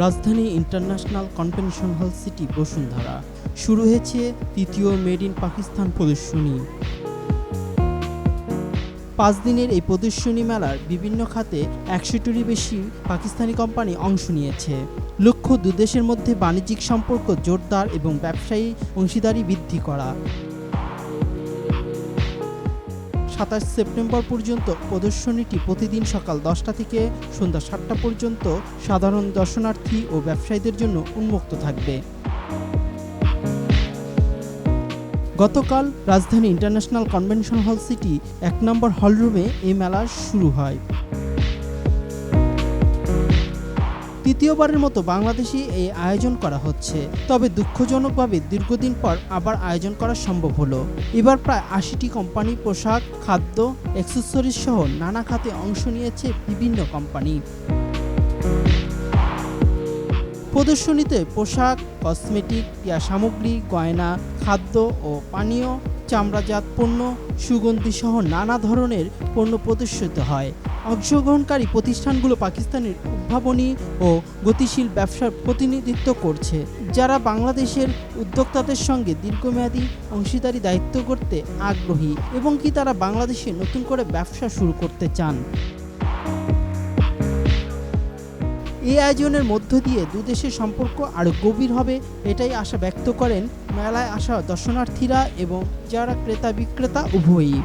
রাজধানী international convention hall city Bashundhara. শুরু হয়েছে তৃতীয় মেড ইন পাকিস্তান প্রদর্শনী। পাঁচ দিনের এই প্রদর্শনী মেলার বিভিন্ন খাতে একশোটিরই বেশি পাকিস্তানি কোম্পানি অংশ নিয়েছে। লক্ষ্য দুদেশের মধ্যে বাণিজ্যিক সম্পর্ক জোরদার এবং ব্যবসায়ী অংশীদারি বৃদ্ধি করা। সাতাশ সেপ্টেম্বর পর্যন্ত প্রদর্শনীটি প্রতিদিন সকাল দশটা থেকে সন্ধ্যা সাতটা পর্যন্ত সাধারণ দর্শনার্থী ও ব্যবসায়ীদের জন্য উন্মুক্ত থাকবে। গতকাল রাজধানী ইন্টারন্যাশনাল কনভেনশন হল সিটি এক নম্বর হলরুমে এই মেলা শুরু হয়। তৃতীয়বারের মতো বাংলাদেশে এই আয়োজন করা হচ্ছে। তবে দুঃখজনকভাবে দীর্ঘদিন পর আবার আয়োজন করা সম্ভব হলো। এবার প্রায় আশিটি কোম্পানি পোশাক, খাদ্য, অ্যাক্সেসরিজ সহ নানা খাতে অংশ নিয়েছে বিভিন্ন কোম্পানি। প্রদর্শনীতে পোশাক, কসমেটিক ক্রিয়া সামগ্রী গয়না, খাদ্য ও পানীয়, চামড়াজাত পণ্য, সুগন্ধি সহ নানা ধরনের পণ্য প্রদর্শিত হয়। অংশগ্রহণকারী প্রতিষ্ঠানগুলো পাকিস্তানের উদ্ভাবনী ও গতিশীল ব্যবসার প্রতিনিধিত্ব করছে, যারা বাংলাদেশের উদ্যোক্তাদের সঙ্গে দীর্ঘমেয়াদী অংশীদারি দায়িত্ব করতে আগ্রহী এবং কি তারা বাংলাদেশে নতুন করে ব্যবসা শুরু করতে চান। এই আয়োজনের মধ্য দিয়ে দুদেশের সম্পর্ক আরও গভীর হবে, এটাই আশা ব্যক্ত করেন মেলায় আসা দর্শনার্থীরা এবং যারা ক্রেতা বিক্রেতা উভয়ই।